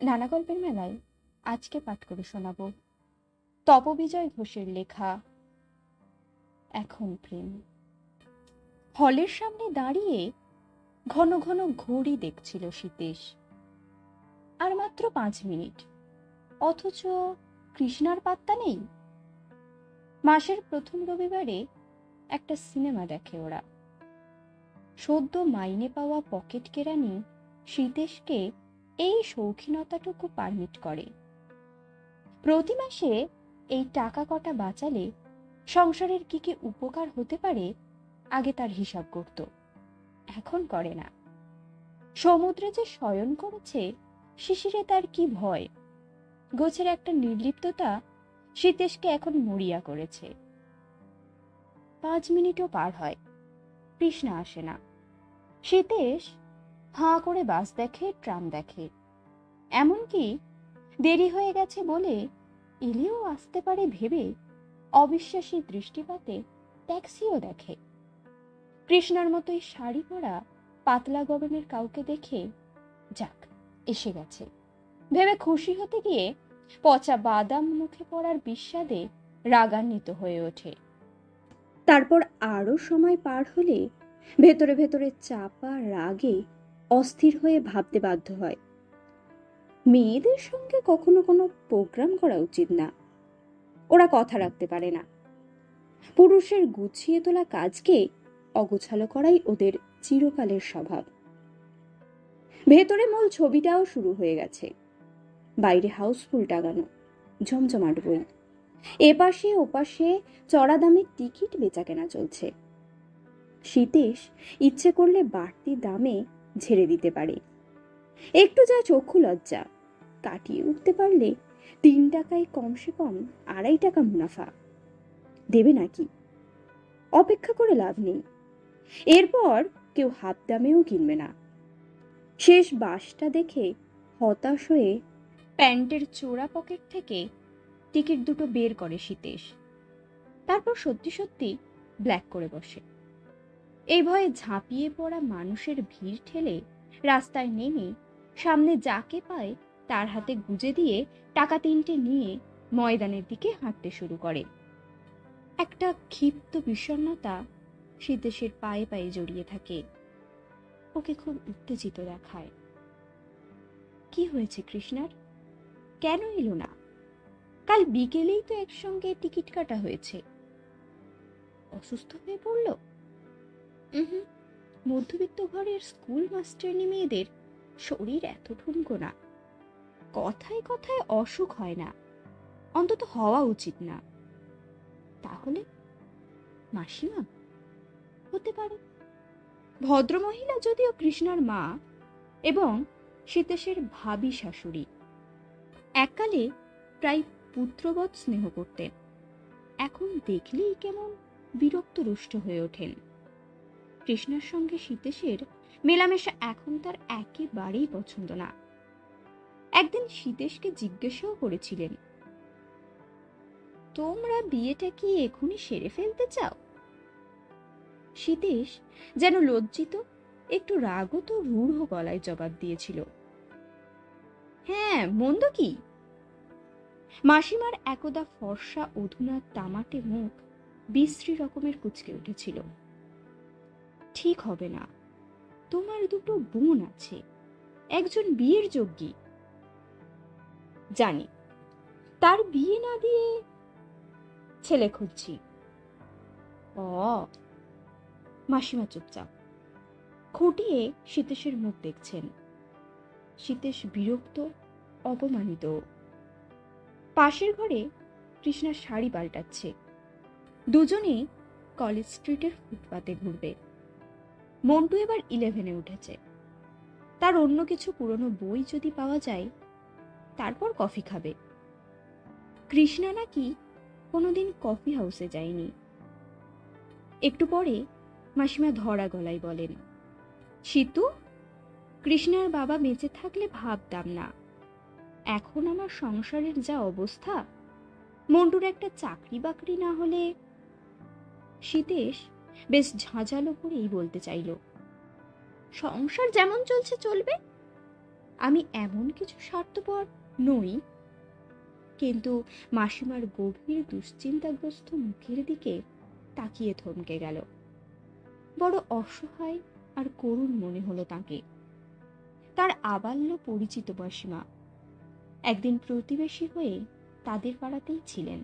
নানা গল্পের মেলায় আজকে পাঠ করে শোনাব। তপবিজয় ঘোষের লেখা, এখন প্রেম। হলের সামনে দাঁড়িয়ে ঘন ঘন ঘড়ি দেখছিল সীতেশ। আর মাত্র পাঁচ মিনিট। অথচ কৃষ্ণার পাত্তা নেই। মাসের প্রথম রবিবারে একটা সিনেমা দেখে ওরা। সদ্য মাইনে পাওয়া পকেট কেরানি সীতেশকে এই শৌখিনতাটুকু পারমিট করে। প্রতি মাসে এই টাকা কটা বাঁচালে সংসারের কি কি উপকার হতে পারে, আগে তার হিসাব করত। এখন করে না। সমুদ্রে যে শয়ন করেছে, শিশিরে তার কি ভয়? গোছের একটা নির্লিপ্ততা সীতেশকে এখন মরিয়া করেছে। পাঁচ মিনিটও পার হয়, কৃষ্ণা আসে না। সীতেশ হাঁ করে বাস দেখে, ট্রাম দেখে। এমনকি দেরি হয়ে গেছে বলে এলেও আসতে পারে ভেবে অবিশ্বাসী দৃষ্টিপাতে ট্যাক্সিও দেখে। কৃষ্ণার মতোই শাড়ি পরা পাতলা গরনের কাউকে দেখে, যাক, এসে গেছে। ভেবে খুশি হতে গিয়ে পচা বাদাম মুখে পড়ার বিস্বাদে রাগান্বিত হয়ে ওঠে। তারপর আরও সময় পার হলে ভেতরে ভেতরে চাপা রাগে অস্থির হয়ে ভাবতে বাধ্য হয়। মেয়েদের সঙ্গে কখনো কোনো প্রোগ্রাম করা উচিত না। ওরা কথা রাখতে পারে না। পুরুষের গুছিয়ে তোলা কাজকে অগোছালো করাই ওদের চিরকালের স্বভাব। ভেতরে মূল ছবিটাও শুরু হয়ে গেছে। বাইরে হাউসফুল টাঙানো জমজমাট বই। এপাশে ওপাশে চড়া দামের টিকিট বেচাকেনা চলছে। শীতেশ ইচ্ছে করলে বাড়তি দামে ঝেড়ে দিতে পারে। একটু যা চক্ষু লজ্জা। কাটিয়ে উঠতে পারলে তিন টাকায় কমসে কম আড়াই টাকা মুনাফা। দেবে নাকি? অপেক্ষা করে লাভ নেই। এরপর কেউ হাফ দামেও কিনবে না। শেষ বাসটা দেখে হতাশ হয়ে প্যান্টের চোরা পকেট থেকে টিকিট দুটো বের করে শীতেশ তারপর সত্যি সত্যি ব্ল্যাক করে বসে। এই ভয়ে ঝাঁপিয়ে পড়া মানুষের ভিড় ঠেলে রাস্তায় নেমে সামনে যাকে পায় তার হাতে গুজে দিয়ে টাকা তিনটে নিয়ে ময়দানের দিকে হাঁটতে শুরু করে। একটা ক্ষিপ্ত বিষণ্ণতা সীতেশের পায়ে পায়ে জড়িয়ে থাকে। ওকে খুব উত্তেজিত দেখায়। কি হয়েছে কৃষ্ণার? কেন এলো না? কাল বিকেলেই তো একসঙ্গে টিকিট কাটা হয়েছে। অসুস্থ হয়ে পড়ল? উহুম, মধ্যবিত্ত ঘরের স্কুল মাস্টারনি মেয়েদের শরীর এত ঠুনকো না। কথায় কথায় অসুখ হয় না অন্তত হওয়া উচিত না। তাহলে মাসিমা হতে পারে। ভদ্রমহিলা যদিও কৃষ্ণার মা এবং সীতেশের ভাবি শাশুড়ি এককালে প্রায় পুত্রবৎ স্নেহ করতেন। এখন দেখলেই কেমন বিরক্ত রুষ্ট হয়ে ওঠেন। কৃষ্ণার সঙ্গে সীতেশের মেলামেশা এখন তার একেবারেই পছন্দ না। একদিন সীতেশকে জিজ্ঞাসাও করেছিলেন, তোমরা বিয়েটা কি এখনই সেরে ফেলতে চাও? সীতেশ যেন লজ্জিত, একটু রাগত, রূঢ় গলায় জবাব দিয়েছিল হ্যাঁ মন্দ কি? মাসিমার একদা ফর্সা, অধুনা, তামাটে মুখ বিশ্রী রকমের কুচকে উঠেছিল। ঠিক হবে না। তোমার দুটো বোন আছে। একজন বিয়ের যোগ্যী। জানি। তার বিয়ে না দিয়ে ছেলে খুঁজছি। ও। মাসিমা চুপচাপ। খুঁটিয়ে সীতেশের মুখ দেখছেন। সীতেশ বিরক্ত, অপমানিত। পাশের ঘরে কৃষ্ণার শাড়ি পাল্টাচ্ছে। দুজনেই কলেজ স্ট্রিটের ফুটপাতে ঘুরবে। মন্টু এবার ইলেভেনে উঠেছে। তার অন্য কিছু পুরনো বই যদি পাওয়া যায়, তারপর কফি খাবে। কৃষ্ণা নাকি কোনোদিন কফি হাউসে যায়নি। একটু পরে মাসিমা ধরা গলায় বলেন, সীতু, কৃষ্ণার বাবা বেঁচে থাকলে ভাবতাম না। এখন আমার সংসারের যা অবস্থা, মন্টুর একটা চাকরি বাকরি না হলে সীতেশ বেশ ঝাঁঝালো করেই বলতে চাইল, সংসার যেমন চলছে চলবে, আমি এমন কিছু স্বার্থপর নই। কিন্তু মাসিমার গভীর দুশ্চিন্তাগ্রস্ত মুখের দিকে তাকিয়ে থমকে গেল। বড় অসহায় আর করুণ মনে হলো তাকে। তার আবাল্য পরিচিত মাসিমা একদিন প্রতিবেশী হয়ে তাদের পাড়াতেই ছিলেন।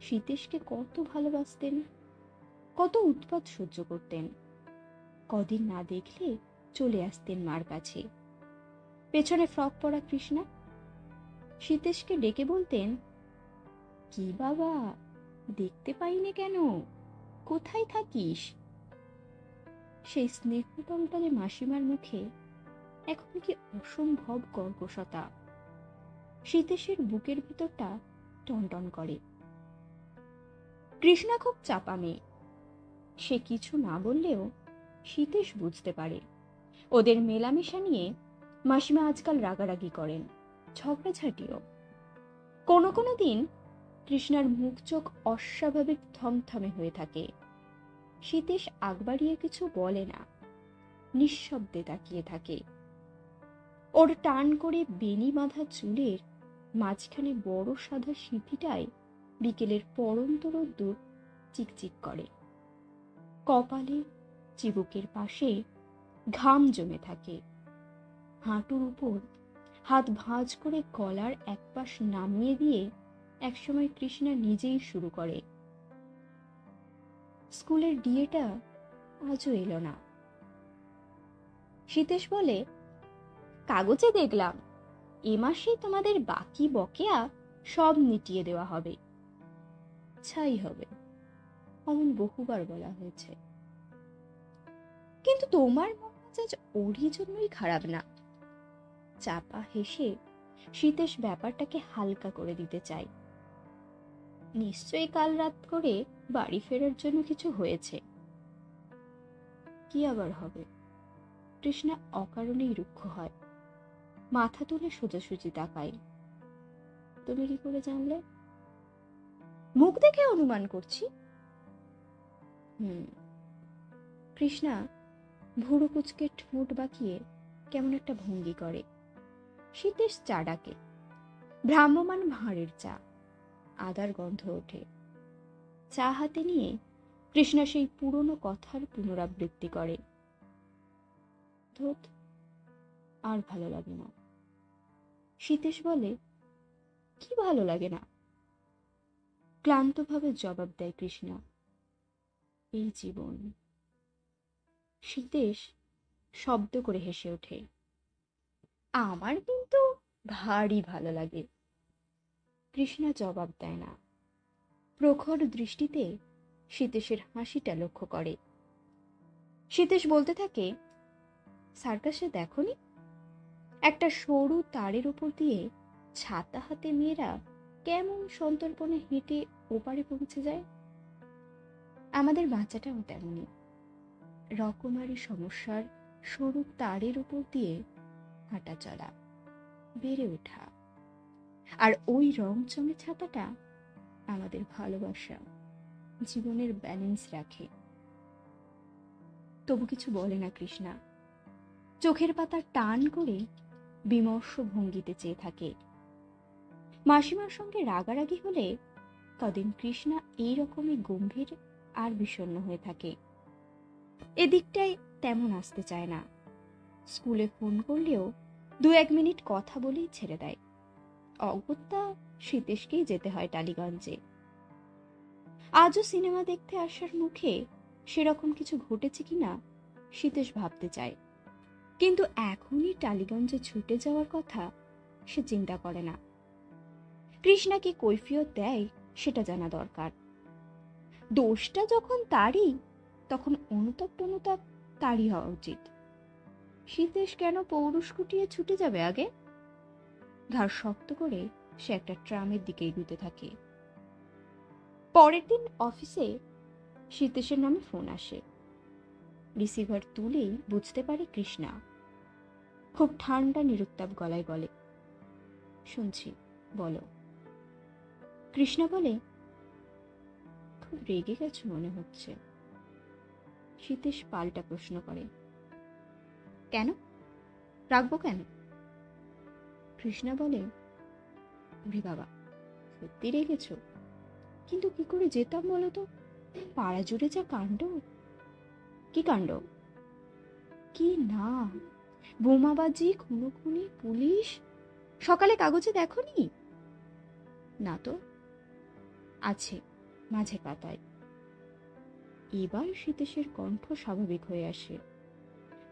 সীতেশকে কত ভালোবাসতেন কত উৎপাত সহ্য করতেন। কদিন না দেখলে চলে আসতেন মার কাছে। পেছনে ফ্রক পরা কৃষ্ণা। সীতেশকে ডেকে বলতেন, কি বাবা, দেখতে পাইনে কেন? কোথায় থাকিস? সেই স্নেহ মাসিমার মুখে এখন কি অসম্ভব কর্কশতা সীতেশের বুকের ভিতরটা টনটন করে। কৃষ্ণা খুব চাপা মেয়ে সে কিছু না বললেও সীতেশ বুঝতে পারে। ওদের মেলামেশা নিয়ে মাসিমা আজকাল রাগারাগি করেন, ঝগড়াঝাটিও। কোনো কোনো দিন কৃষ্ণার মুখ চোখ অস্বাভাবিক থমথমে হয়ে থাকে। সীতেশ আগবাড়িয়ে কিছু বলে না, নিঃশব্দে তাকিয়ে থাকে। ওর টান করে বেনি বাঁধা চুলের মাঝখানে বড় সাদা সিঁথিটায় বিকেলের পরন্ত রোদ্দুর চিকচিক করে। কপালে চিবুকের পাশে ঘাম জমে থাকে। হাঁটুর উপর হাত ভাঁজ করে গলার এক পাশ নামিয়ে দিয়ে একসময় কৃষ্ণা নিজেই শুরু করে। স্কুলের ডিএটা আজও এলো না। সীতেশ বলে, কাগজে দেখলাম, এ মাসে তোমাদের বাকি বকেয়া সব মিটিয়ে দেওয়া হবে। ছাই হবে। অমন বহুবার বলা হয়েছে। কিন্তু তোমার মন মেজাজ ওরই জন্যই খারাপ না। চাপা হেসে সীতেশ ব্যাপারটাকে হালকা করে দিতে চাই নিশ্চয়ই কাল রাত করে বাড়ি ফেরার জন্য কিছু হয়েছে। কি আবার হবে? কৃষ্ণা অকারণেই রুক্ষ হয়। মাথা তুলে সোজাসুজি তাকায়। তুমি কি করে জানলে? মুখ দেখে অনুমান করছি। হুম। কৃষ্ণা, ভুরু কুচকে ঠোঁট বাঁকিয়ে কেমন একটা ভঙ্গি করে। শীতেশ চা ডাকে ভ্রাম্যমান ভাঁড়ের চা। আদার গন্ধ ওঠে। চা হাতে নিয়ে কৃষ্ণা সেই পুরনো কথার পুনরাবৃত্তি করে। ধুত, আর ভালো লাগে না। সীতেশ বলে, কি ভালো লাগে না? ক্লান্তভাবে জবাব দেয় কৃষ্ণা। এই জীবন। সীতেশ শব্দ করে হেসে ওঠে। আমার কিন্তু ভারী ভালো লাগে। কৃষ্ণা জবাব দেয় না। প্রখর দৃষ্টিতে সীতেশের হাসিটা লক্ষ্য করে। সীতেশ বলতে থাকে, সার্কাসে দেখনি? একটা সরু তারের উপর দিয়ে ছাতা হাতে মেয়েরা কেমন সন্তর্পণে হেঁটে ওপারে পৌঁছে যায়? আমাদের বাচ্চাটাও তেমনই। রকমারি সমস্যার সরু তারের উপর দিয়ে হাঁটা চলা, বেড়ে ওঠা। আর ওই রংচঙে ছাতাটা আমাদের ভালোবাসা, জীবনের ব্যালেন্স রাখে। তবু কিছু বলে না কৃষ্ণা। চোখের পাতা টান করে বিমর্ষ ভঙ্গিতে চেয়ে থাকে। মাসিমার সঙ্গে রাগারাগি হলে কদিন কৃষ্ণা এই রকমই গম্ভীর আর বিষণ্ণ হয়ে থাকে। এদিকটায় তেমন আসতে চায় না। স্কুলে ফোন করলেও দু এক মিনিট কথা বলেই ছেড়ে দেয়। অগত্যা সীতেশকেই যেতে হয় টালিগঞ্জে। আজও সিনেমা দেখতে আসার মুখে সেরকম কিছু ঘটেছে কিনা সীতেশ ভাবতে চায়। কিন্তু এখনই টালিগঞ্জে ছুটে যাওয়ার কথা সে চিন্তা করে না। কৃষ্ণা কি কৈফিয়ত দেয় সেটা জানা দরকার। দোষটা যখন তারই, তখন অনুতাপ টনুতাপ তারই হওয়া উচিত। শীতেশ কেন পৌরুষ কুটিয়ে ছুটে যাবে আগে? ঘাড় শক্ত করে সে একটা ট্রামের দিকে এগুতে থাকে। পরের দিন অফিসে সীতেশের নামে ফোন আসে। রিসিভার তুলেই বুঝতে পারে কৃষ্ণা। খুব ঠান্ডা, নিরুত্তাপ গলায় বলে, শুনছি, বলো। কৃষ্ণা বলে খুব রেগে গেছো মনে হচ্ছে। সীতেশ পাল্টা প্রশ্ন করে। কেন? রাখব কেন? কৃষ্ণা বলে ওরে বাবা, সত্যি রেগেছ? কিন্তু কি করে যেতাম বলো তো? পাড়া জুড়ে যা কাণ্ড। কি কাণ্ড? কি না? বোমাবাজি খুনোখুনি, পুলিশ? সকালে কাগজে দেখনি? না তো, আছে। মাঝে পাতায়। এবার শীতেশের কণ্ঠ স্বাভাবিক হয়ে আসে।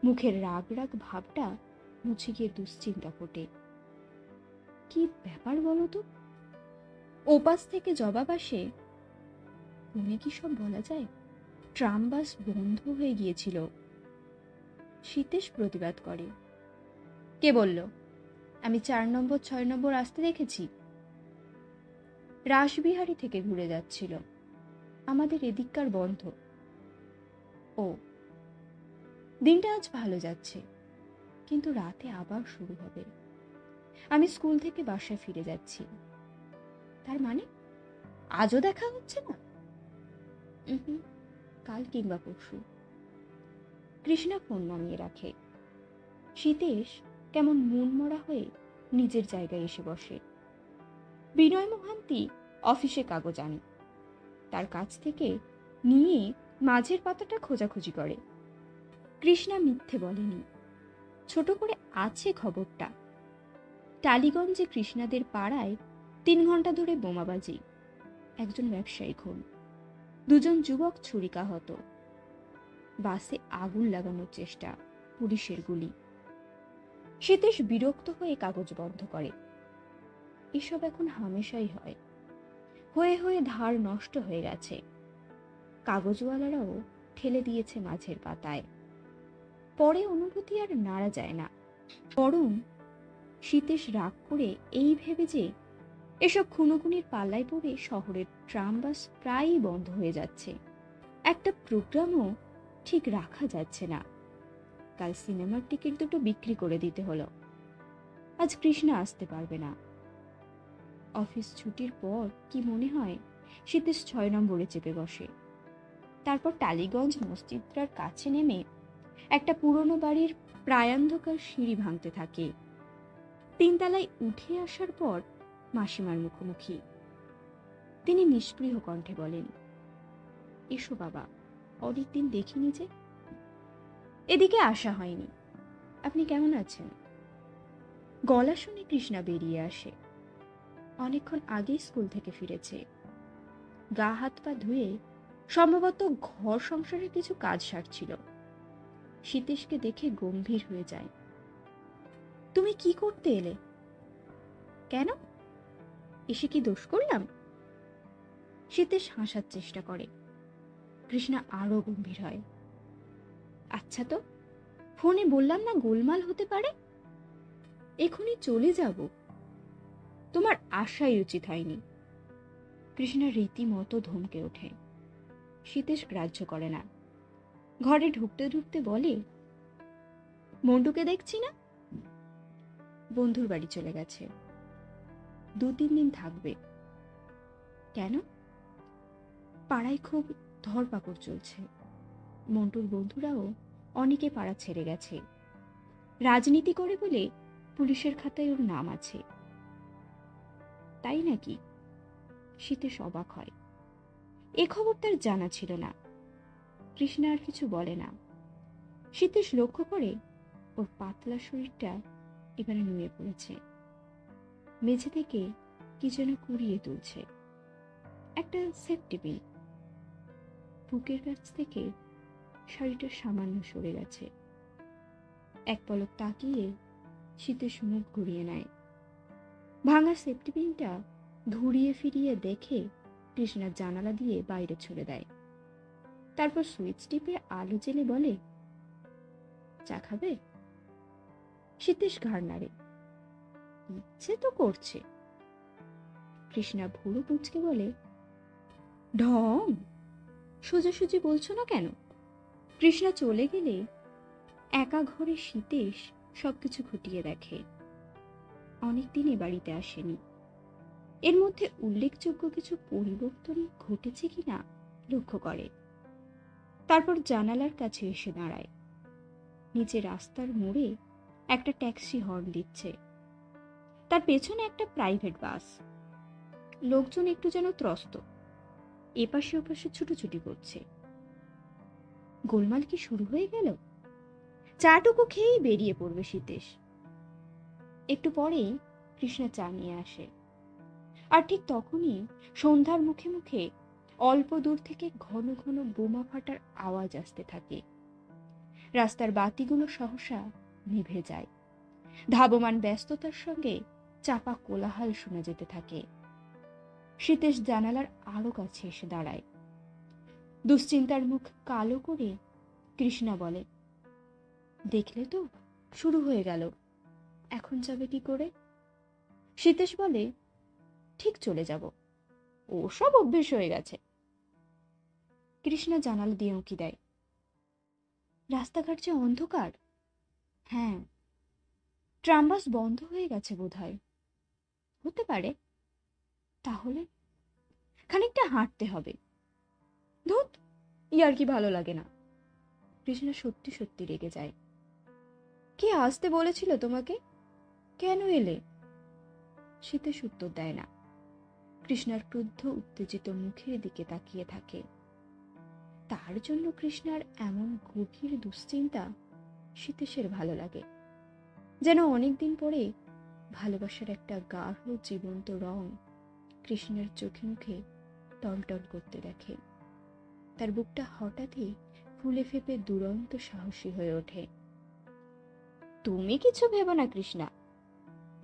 মুখের রাগ রাগ ভাবটা মুছে গিয়ে দুশ্চিন্তা ফোটে। কি ব্যাপার বলো তো? ওপাশ থেকে জবাব আসে মনে কি সব বলা যায়? ট্রাম বাস বন্ধ হয়ে গিয়েছিল। শীতেশ প্রতিবাদ করে। কে বলল, আমি চার নম্বর, ছয় নম্বর আসতে দেখেছি? রাসবিহারী থেকে ঘুরে যাচ্ছিল। আমাদের এদিককার বন্ধ। ও, দিনটা আজ ভালো যাচ্ছে, কিন্তু রাতে আবার শুরু হবে। আমি স্কুল থেকে বাসায় ফিরে যাচ্ছি। তার মানে আজও দেখা হচ্ছে না? কাল কিংবা পরশু। কৃষ্ণা ফোন নামিয়ে রাখে। শীতেশ কেমন মনমরা হয়ে নিজের জায়গায় এসে বসে। বিনয় মোহান্তি অফিসে কাগজ আনে। তার কাছ থেকে নিয়ে মাঝের পাতাটা খোঁজাখুঁজি করে। কৃষ্ণা মিথ্যে বলেনি। ছোট করে আছে খবরটা। টালিগঞ্জে কৃষ্ণাদের পাড়ায় তিন ঘণ্টা ধরে বোমাবাজি। একজন ব্যবসায়ী খুন। দুজন যুবক ছুরিকাহত। বাসে আগুন লাগানোর চেষ্টা, পুলিশের গুলি। সীতেশ বিরক্ত হয়ে কাগজ বন্ধ করে। এসব এখন হামেশাই হয়। হয়ে হয়ে ধার নষ্ট হয়ে গেছে। কাগজওয়ালারাও ঠেলে দিয়েছে মাঝের পাতায়। পরে অনুভূতি আর নাড়া যায় না। বরং শীতেশ রাগ করে এই ভেবে যে এসব খুনোখুনির পাল্লায় পড়ে শহরের ট্রাম বাস প্রায়ই বন্ধ হয়ে যাচ্ছে। একটা প্রোগ্রামও ঠিক রাখা যাচ্ছে না। কাল সিনেমার টিকিট দুটো বিক্রি করে দিতে হলো। আজ কৃষ্ণা আসতে পারবে না। অফিস ছুটির পর কি মনে হয়? শীতেশ ছয় নম্বরে চেপে বসে। তারপর টালিগঞ্জ মসজিদটার কাছে নেমে একটা পুরনো বাড়ির প্রায়ান্ধকার সিঁড়ি ভাঙতে থাকে। তিনতলায় উঠে আসার পর মাসিমার মুখোমুখি। তিনি নিষ্পৃহ কণ্ঠে বলেন, এসো বাবা, অনেকদিন দেখিনি যে। এদিকে আসা হয়নি। আপনি কেমন আছেন? গলা শুনে কৃষ্ণা বেরিয়ে আসে। অনেকক্ষণ আগেই স্কুল থেকে ফিরেছে। গা হাত পা ধুয়ে সম্ভবত ঘর সংসারের কিছু কাজ সারছিল। শীতেশকে দেখে গম্ভীর হয়ে যায়। তুমি কি করতে এলে? কেন? এসে কি দোষ করলাম? শীতেশ হাসার চেষ্টা করে। কৃষ্ণা আরও গম্ভীর হয়। আচ্ছা তো, ফোনে বললাম না গোলমাল হতে পারে? এখনই চলে যাব। তোমার আশাই উচিত হয়নি। কৃষ্ণা রীতিমতো ধমকে ওঠে। শীতেশ গ্রাহ্য করে না। ঘরে ঢুকতে ঢুকতে বলে, মন্টুকে দেখছি না? বন্ধুর বাড়ি চলে গেছে। দু তিন দিন থাকবে। কেন? পাড়ায় খুব ধরপাকড় চলছে। মন্টুর বন্ধুরাও অনেকে পাড়া ছেড়ে গেছে। রাজনীতি করে বলে পুলিশের খাতায় ওর নাম আছে। তাই নাকি? শীতে অবাক হয়। এ খবর তার জানা ছিল না। কৃষ্ণা আর কিছু বলে না। শীতেশ লক্ষ্য করে ওর পাতলা শরীরটা এবারে নুয়ে পড়েছে। মেঝে থেকে কি যেন কুড়িয়ে তুলছে। একটা সেফটি পিন বুকের কাছ থেকে শাড়িটা সামান্য সরে গেছে। এক পলক তাকিয়ে শীতের মুখ ঘুরিয়ে নেয়। ভাঙা সেফটি পিনটা ঘুরিয়ে ফিরিয়ে দেখে কৃষ্ণার জানালা দিয়ে বাইরে ছুড়ে দেয়। তারপর সুইচ টিপে আলো জেলে বলে, চা খাবে? শীতেশ ঘাড় নাড়ে, ইচ্ছে তো করছে। কৃষ্ণা ভুরু পুচকে বলে, ঢং! সোজাসুজি বলছো না কেন? কৃষ্ণা চলে গেলে একা ঘরে শীতেশ সবকিছু খুঁটিয়ে দেখে। অনেকদিন এ বাড়িতে আসেনি। এর মধ্যে উল্লেখযোগ্য কিছু পরিবর্তন ঘটেছে কিনা লক্ষ্য করে। তারপর জানালার কাছে এসে দাঁড়ায়। নিচে রাস্তার মোড়ে একটা ট্যাক্সি হর্ন দিচ্ছে। তার পেছনে একটা প্রাইভেট বাস। লোকজন একটু যেন ত্রস্ত। এপাশে ওপাশে ছুটোছুটি করছে। গোলমাল কি শুরু হয়ে গেল? চাটুকু খেয়েই বেরিয়ে পড়বে সীতেশ। একটু পরেই কৃষ্ণা চা নিয়ে আসে। আর ঠিক তখনই সন্ধ্যার মুখে মুখে অল্প দূর থেকে ঘন ঘন বোমা ফাটার আওয়াজ আসতে থাকে। রাস্তার বাতিগুলো সহসা নিভে যায়। ধাবমান ব্যস্ততার সঙ্গে চাপা কোলাহল শোনা যেতে থাকে। শীতেশ জানালার আরও কাছে এসে দাঁড়ায়। দুশ্চিন্তার মুখ কালো করে কৃষ্ণা বলে, দেখলে তো, শুরু হয়ে গেল। এখন যাবে কি করে? সীতেশ বলে, ঠিক চলে যাব। ও সব অভ্যেস হয়ে গেছে। কৃষ্ণা জানালা দিয়ে উঁকি দেয়। রাস্তাঘাট যে অন্ধকার? হ্যাঁ। ট্রামবাস বন্ধ হয়ে গেছে বোধহয়। হতে পারে। তাহলে খানিকটা হাঁটতে হবে। ধুত, ইয়ার কি ভালো লাগে না? কৃষ্ণা সত্যি সত্যি রেগে যায়। কে আসতে বলেছিল তোমাকে? কেন এলে? শীতেশ উত্তর দেয় না। কৃষ্ণার ক্রুদ্ধ, উত্তেজিত মুখের দিকে তাকিয়ে থাকে। তার জন্য কৃষ্ণার এমন গভীর দুশ্চিন্তা শীতেশের ভালো লাগে। যেন অনেকদিন পরে ভালোবাসার একটা গাঢ়, জীবন্ত রং কৃষ্ণের চোখে মুখে টলটল করতে দেখে। তার বুকটা হঠাৎই ফুলে ফেপে দুরন্ত সাহসী হয়ে ওঠে। তুমি কিছু ভেবো না, কৃষ্ণা।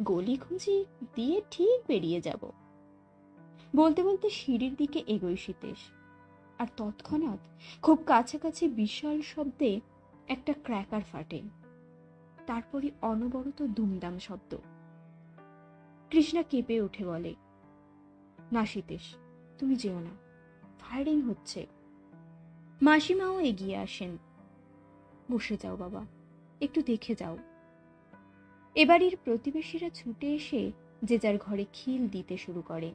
গলি খুঁজি দিয়ে ঠিক বেরিয়ে যাব। বলতে বলতে সিঁড়ির দিকে এগোয় সীতেশ। আর তৎক্ষণাৎ খুব কাছাকাছি বিশাল শব্দে একটা ক্র্যাকার ফাটে। তারপরই অনবরত দুমদাম শব্দ। কৃষ্ণা কেঁপে উঠে বলে, না সীতেশ, তুমি যেও না। ফায়ারিং হচ্ছে। মাসিমাও এগিয়ে আসেন। বসে যাও বাবা, একটু দেখে যাও। এবাড়ির প্রতিবেশীরা ছুটে এসে যে যার ঘরে খিল দিতে শুরু করে।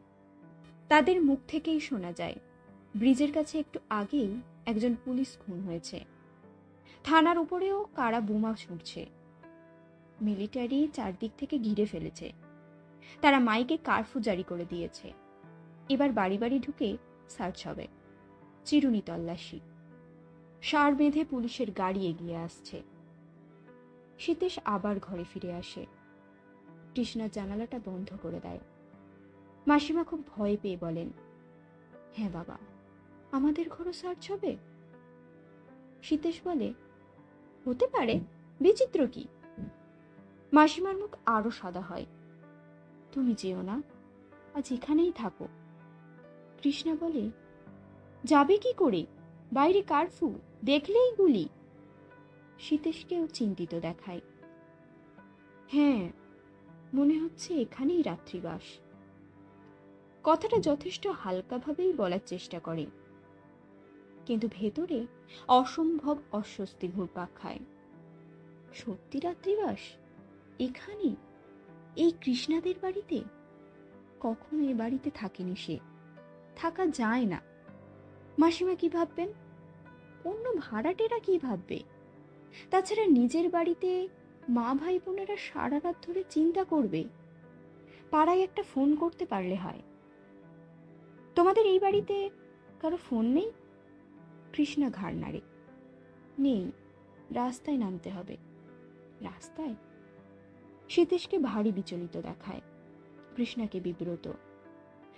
তাদের মুখ থেকেই শোনা যায়, ব্রিজের কাছে একটু আগেই একজন পুলিশ খুন হয়েছে। থানার উপরেও কারা বোমা ছুটছে মিলিটারি চারদিক থেকে ঘিরে ফেলেছে। তারা মাইকে কারফু জারি করে দিয়েছে। এবার বাড়ি বাড়ি ঢুকে সার্চ হবে। চিরুনি তল্লাশি। সার বেঁধে পুলিশের গাড়ি এগিয়ে আসছে। সীতেশ আবার ঘরে ফিরে আসে। কৃষ্ণা জানালাটা বন্ধ করে দেয়। মাসিমা খুব ভয় পেয়ে বলেন হ্যাঁ বাবা, আমাদের ঘরও সার্চ হবে? সীতেশ বলে, হতে পারে, বিচিত্র কি? মাসিমার মুখ আরও সাদা হয়, তুমি যেও না, আজ এখানেই থাকো। কৃষ্ণা বলে, যাবে কি করে? বাইরে কারফু, দেখলেই গুলি। সীতেশকেও চিন্তিত দেখায়। হ্যাঁ মনে হচ্ছে এখানেই রাত্রিবাস। কথাটা যথেষ্ট হালকাভাবেই বলার চেষ্টা করে। কিন্তু ভেতরে অসম্ভব অস্বস্তি ঘুরপাক খায়। সত্যি রাত্রিবাস? এখানে? এই কৃষ্ণাদের বাড়িতে? কখনো এ বাড়িতে থাকেনি সে। থাকা যায় না। মাসিমা কি ভাববেন? অন্য ভাড়াটেরা কি ভাববে? তাছাড়া নিজের বাড়িতে মা ভাই বোনেরা সারা রাত ধরে চিন্তা করবে। পাড়ায় একটা ফোন করতে পারলে হয়। তোমাদের এই বাড়িতে কারও ফোন নেই? কৃষ্ণা ঘাড় নাড়ে নেই। রাস্তায় নামতে হবে। রাস্তায়? সীতেশকে ভারী বিচলিত দেখায়। কৃষ্ণাকে বিব্রত।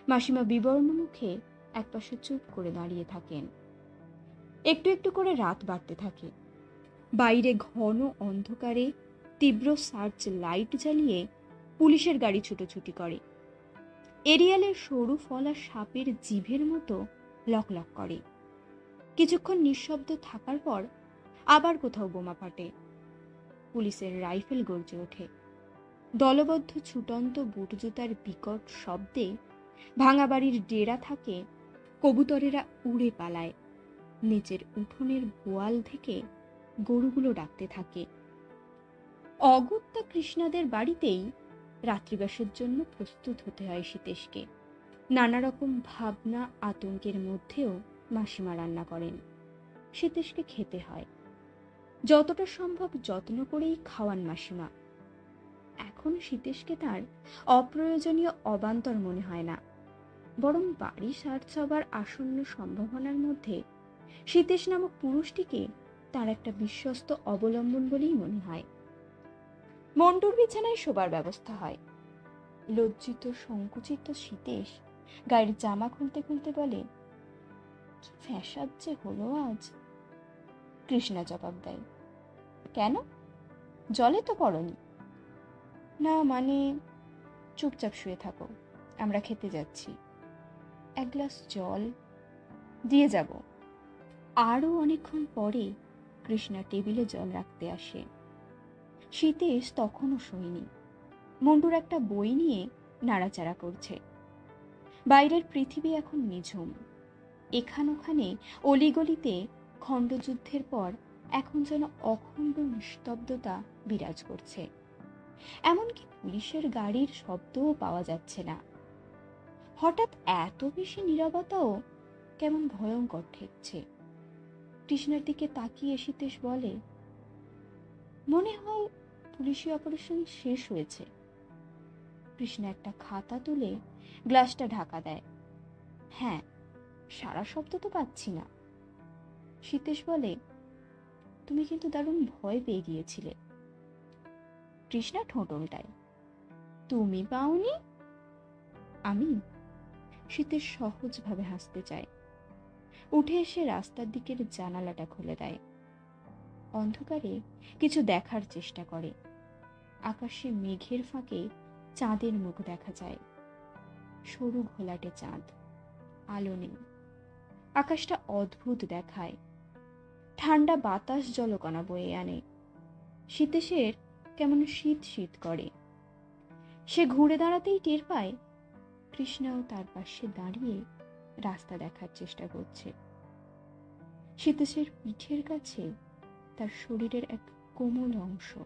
মাসিমা বিবর্ণ মুখে একপাশে চুপ করে দাঁড়িয়ে থাকেন। একটু একটু করে রাত বাড়তে থাকে। বাইরে ঘন অন্ধকারে তীব্র সার্চ লাইট জ্বালিয়ে পুলিশের গাড়ি ছুটোছুটি করে। এরিয়ালের সরু ফলা সাপের জিভের মতো লক লক করে। কিছুক্ষণ নিঃশব্দ থাকার পর আবার কোথাও বোমা ফাটে। পুলিশের রাইফেল গর্জে ওঠে। দলবদ্ধ ছুটন্ত বুট জুতার বিকট শব্দে ভাঙা বাড়ির ডেরা থাকে কবুতরেরা উড়ে পালায়। নিচের উঠোনের বোয়াল থেকে গরুগুলো ডাকতে থাকে। অগত্যা কৃষ্ণাদের বাড়িতেই রাত্রিবাসের জন্য প্রস্তুত হতে হয় সীতেশকে। নানা রকম ভাবনা আতঙ্কের মধ্যেও মাসিমা রান্না করেন। সীতেশকে খেতে হয়। যতটা সম্ভব যত্ন করেই খাওয়ান মাসিমা। এখন সীতেশকে তার অপ্রয়োজনীয় অবান্তর মনে হয় না। বরং বাড়ি সার সবার আসন্ন সম্ভাবনার মধ্যে সীতেশ নামক পুরুষটিকে তার একটা বিশ্বস্ত অবলম্বন বলেই মনে হয়। মন্টুর বিছানায় শোবার ব্যবস্থা হয়। লজ্জিত, সংকুচিত সীতেশ গায়ের জামা খুলতে খুলতে বলে, কি ফ্যাসাদ যে হলো আজ? কৃষ্ণা জবাব দেয়, কেন? জলে তো পড়নি। না মানে চুপচাপ শুয়ে থাকো, আমরা খেতে যাচ্ছি। এক গ্লাস জল দিয়ে যাব। আরও অনেকক্ষণ পরে কৃষ্ণা টেবিলে জল রাখতে আসে। শীতেশ তখনও শোয়নি মন্টুর একটা বই নিয়ে নাড়াচাড়া করছে। বাইরের পৃথিবী এখন নিঝুম। এখান ওখানে অলিগলিতে খণ্ডযুদ্ধের পর এখন যেন অখণ্ড নিস্তব্ধতা বিরাজ করছে। এমনকি পুলিশের গাড়ির শব্দও পাওয়া যাচ্ছে না। হঠাৎ এত বেশি নীরবতাও কেমন ভয়ঙ্কর ঠেকছে। কৃষ্ণের দিকে তাকিয়ে সীতেশ বলে, মনে হয় পুলিশি অপারেশন শেষ হয়েছে। কৃষ্ণ একটা খাতা তুলে গ্লাসটা ঢাকা দেয়। হ্যাঁ সারা শব্দ তো পাচ্ছি না। সীতেশ বলে, তুমি কিন্তু দারুণ ভয় পেয়ে গিয়েছিলে। কৃষ্ণা ঠোঁট উল্টায়, তুমি পাওনি? আমি? শীতের সহজভাবে হাসতে চায়। উঠে এসে রাস্তার দিকের জানালাটা খুলে দেয়। অন্ধকারে কিছু দেখার চেষ্টা করে। আকাশে মেঘের ফাঁকে চাঁদের মুখ দেখা যায়। সরু ঘোলাটে চাঁদ। আলো নেই। আকাশটা অদ্ভুত দেখায়। ঠান্ডা বাতাস জলকণা বয়ে আনে। শীতেশের কেমন শীত শীত করে। সে ঘুরে দাঁড়াতেই টের পায়, কৃষ্ণাও তার পাশে দাঁড়িয়ে রাস্তা দেখার চেষ্টা করছে। শীতেশের পিঠের কাছে তার শরীরের এক কোমল অংশ।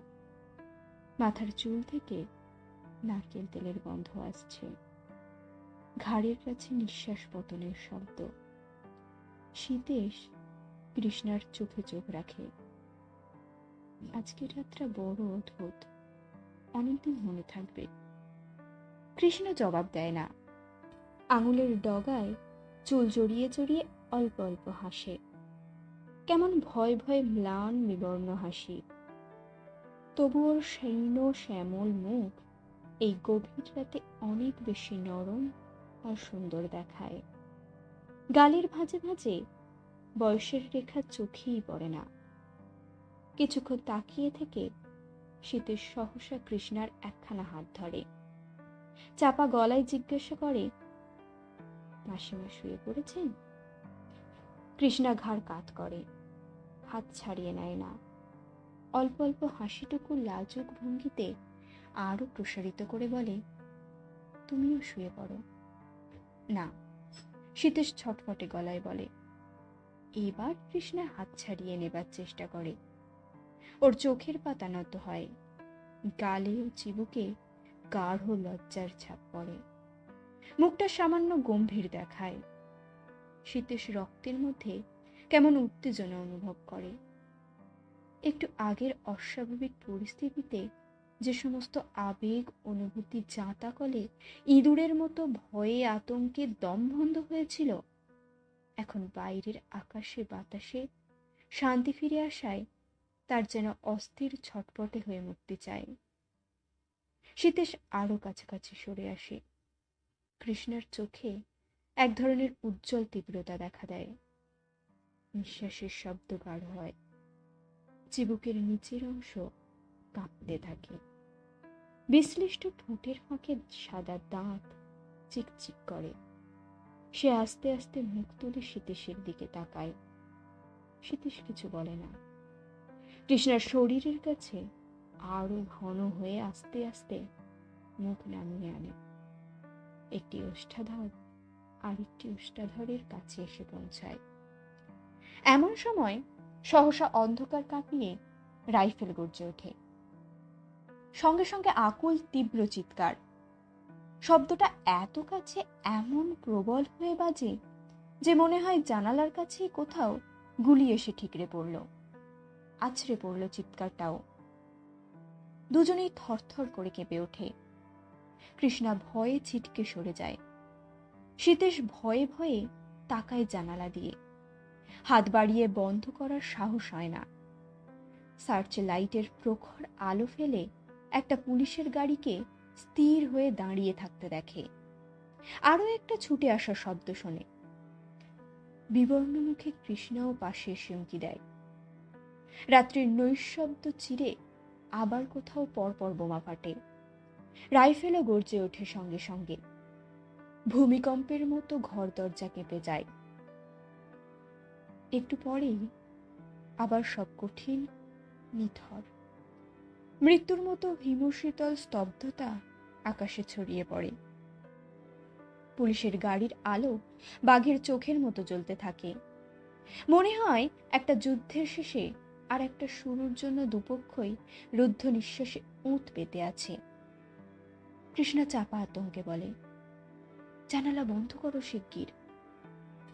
মাথার চুল থেকে নারকেল তেলের গন্ধ আসছে। ঘাড়ের কাছে নিঃশ্বাস পতনের শব্দ। শীতেশ কৃষ্ণার চোখে চোখ রাখে। আজকের রাতটা বড় অদ্ভুত। অনেকদিন মনে থাকবে। কৃষ্ণ জবাব দেয় না। আঙুলের ডগায় চুল জড়িয়ে জড়িয়ে অল্প অল্প হাসে। কেমন ভয় ভয় ম্লান বিবর্ণ হাসি। তবু ওর শৈন্য শ্যামল মুখ এই গভীর রাতে অনেক বেশি নরম আর সুন্দর দেখায়। গালের ভাঁজে ভাঁজে বয়সের রেখা চোখেই পড়ে না। কিছুক্ষণ তাকিয়ে থেকে শীতের সহসা কৃষ্ণার একখানা হাত ধরে। চাপা গলায় জিজ্ঞাসা করে, মাসিমা শুয়ে পড়েছেন? কৃষ্ণা ঘাড় কাত করে। হাত ছাড়িয়ে নেয় না। অল্প অল্প হাসিটুকু লাজুক ভঙ্গিতে আরও প্রসারিত করে বলে, তুমিও শুয়ে পড়ো। না। শীতেশ ছটফটে গলায় বলে, এবার কৃষ্ণা হাত ছাড়িয়ে নেবার চেষ্টা করে। ওর চোখের পাতা নত হয়, গালে ও চিবুকে গাঢ় লজ্জার ছাপ পড়ে। মুখটা সামান্য গম্ভীর দেখায়। শীতেশ রক্তের মধ্যে কেমন উত্তেজনা অনুভব করে। একটু আগের অস্বাভাবিক পরিস্থিতিতে যে সমস্ত আবেগ, অনুভূতি জাঁতা কলে ইঁদুরের মতো ভয়ে আতঙ্কে দম বন্ধ হয়েছিল, এখন বাইরের আকাশে বাতাসে শান্তি ফিরে আসায় তার যেন অস্থির ছটপটে হয়ে মুক্তি চায়। শীতেশ আরও কাছাকাছি সরে আসে। কৃষ্ণার চোখে এক ধরনের উজ্জ্বল তীব্রতা দেখা দেয়। নিঃশ্বাসের শব্দ গাঢ় হয়। চিবুকের নিচের অংশ কাঁপতে থাকে। বিশ্লিষ্ট ঠোঁটের ফাঁকে সাদা দাঁত চিকচিক করে। সে আস্তে আস্তে মুখ তুলে সীতেশের দিকে তাকায়। সীতেশ কিছু বলে না। কৃষ্ণার শরীরের কাছে আরও ঘন হয়ে আস্তে আস্তে মুখ নামিয়ে আনে। একটি ওষ্ঠাধর আরেকটি ওষ্ঠাধরের কাছে এসে পৌঁছায়। এমন সময় সহসা অন্ধকার কাঁপিয়ে রাইফেল গর্জে ওঠে। সঙ্গে সঙ্গে আকুল তীব্র চিৎকার। শব্দটা এত কাছে এমন প্রবল হয়ে বাজে যে মনে হয় জানালার কাছেই কোথাও গুলি এসে ঠিকরে পড়ল। আছড়ে পড়ল চিৎকারটাও। দুজনেই থরথর করে কেঁপে ওঠে। কৃষ্ণা ভয়ে ছিটকে সরে যায়। শীতেশ ভয়ে ভয়ে তাকায় জানালা দিয়ে। হাত বাড়িয়ে বন্ধ করার সাহস হয় না। সার্চ লাইটের প্রখর আলো ফেলে একটা পুলিশের গাড়িকে স্থির হয়ে দাঁড়িয়ে থাকতে দেখে। আরও একটা ছুটে আসার শব্দ শোনে। বিবর্ণ মুখে কৃষ্ণাও পাশে এসে উঁকি দেয়। রাত্রির নৈশব্দ চিরে আবার কোথাও পরপর বোমা ফাটে। রাইফেলও গর্জে ওঠে সঙ্গে সঙ্গে। ভূমিকম্পের মতো ঘর দরজা কেঁপে যায়। একটু পরেই আবার সব কঠিন, নিথর। মৃত্যুর মতো হিমশীতল স্তব্ধতা আকাশে ছড়িয়ে পড়ে। পুলিশের গাড়ির আলো বাঘের চোখের মতো জ্বলতে থাকে। মনে হয় একটা যুদ্ধের শেষে আর একটা শুরুর জন্য দুপক্ষই রুদ্ধ নিঃশ্বাসে উঁত পেতে আছে। কৃষ্ণা চাপা আতঙ্কে বলে, জানালা বন্ধ করো শিগগির।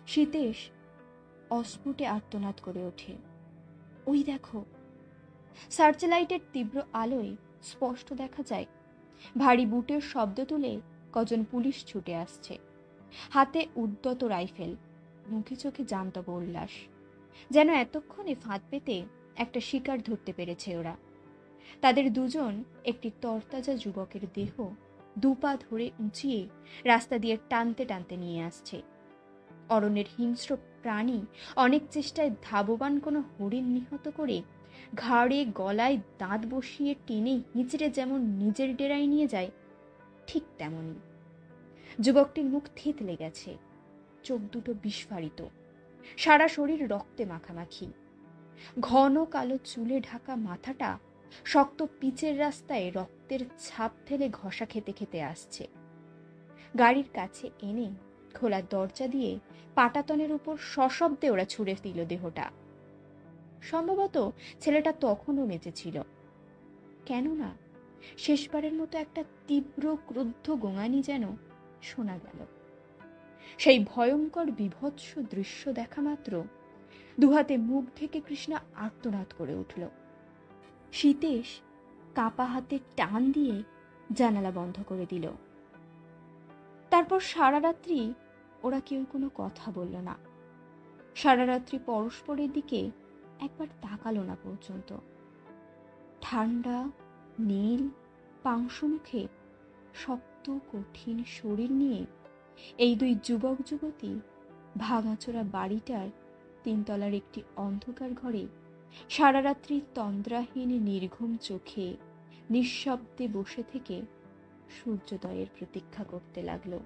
শীতেশ অস্ফুটে আর্তনাদ করে ওঠে। ওই দেখো সার্চ লাইটের তীব্র আলোয় স্পষ্ট দেখা যায়, ভারী বুটের শব্দ তুলে কজন পুলিশ ছুটে আসছে। হাতে উদ্যত রাইফেল, মুখে চোখে জান্তব উল্লাস যেন এতক্ষণে ফাঁদ পেতে একটা শিকার ধরতে পেরেছে ওরা। তাদের দুজন একটি তরতাজা যুবকের দেহ দুপা ধরে উঁচিয়ে রাস্তা দিয়ে টানতে টানতে নিয়ে আসছে। অরণ্যের হিংস্র প্রাণী অনেক চেষ্টায় ধাববান কোনো হরিণ নিহত করে ঘাড়ে গলায় দাঁত বসিয়ে টেনে হিঁচড়ে যেমন নিজের ডেরায় নিয়ে যায়, ঠিক তেমনই। যুবকটির মুখ থেতলে গেছে চোখ দুটো বিস্ফারিত, সারা শরীর রক্তে মাখামাখি। ঘন কালো চুলে ঢাকা মাথাটা শক্ত পিচের রাস্তায় রক্তের ছাপ ফেলে ঘষা খেতে খেতে আসছে। গাড়ির কাছে এনে খোলা দরজা দিয়ে পাটাতনের উপর সশব্দে ওরা ছুঁড়ে দিল দেহটা। সম্ভবত ছেলেটা তখনও বেঁচে ছিল। কেননা শেষবারের মতো একটা তীব্র, ক্রুদ্ধ গোঙানি যেন শোনা গেল। সেই ভয়ঙ্কর, বিভৎস দৃশ্য দেখা মাত্র দুহাতে মুখ ঢেকে কৃষ্ণা আর্তনাদ করে উঠল। শীতেশ কাপা হাতে টান দিয়ে জানালা বন্ধ করে দিল। তারপর সারা রাত্রি ওরা কেউ কোনো কথা বলল না। সারা রাত্রি পরস্পরের দিকে একবার তাকালো না পর্যন্ত। ঠান্ডা, নীল, পাংশুমুখে শক্ত, কঠিন শরীর নিয়ে এই দুই যুবক যুবতী ভাঙাচোরা বাড়িটার তিনতলার একটি অন্ধকার ঘরে সারা রাত্রি তন্দ্রাহীন, নির্ঘুম চোখে নিঃশব্দে বসে থেকে সূর্যোদয়ের প্রতীক্ষা করতে লাগল।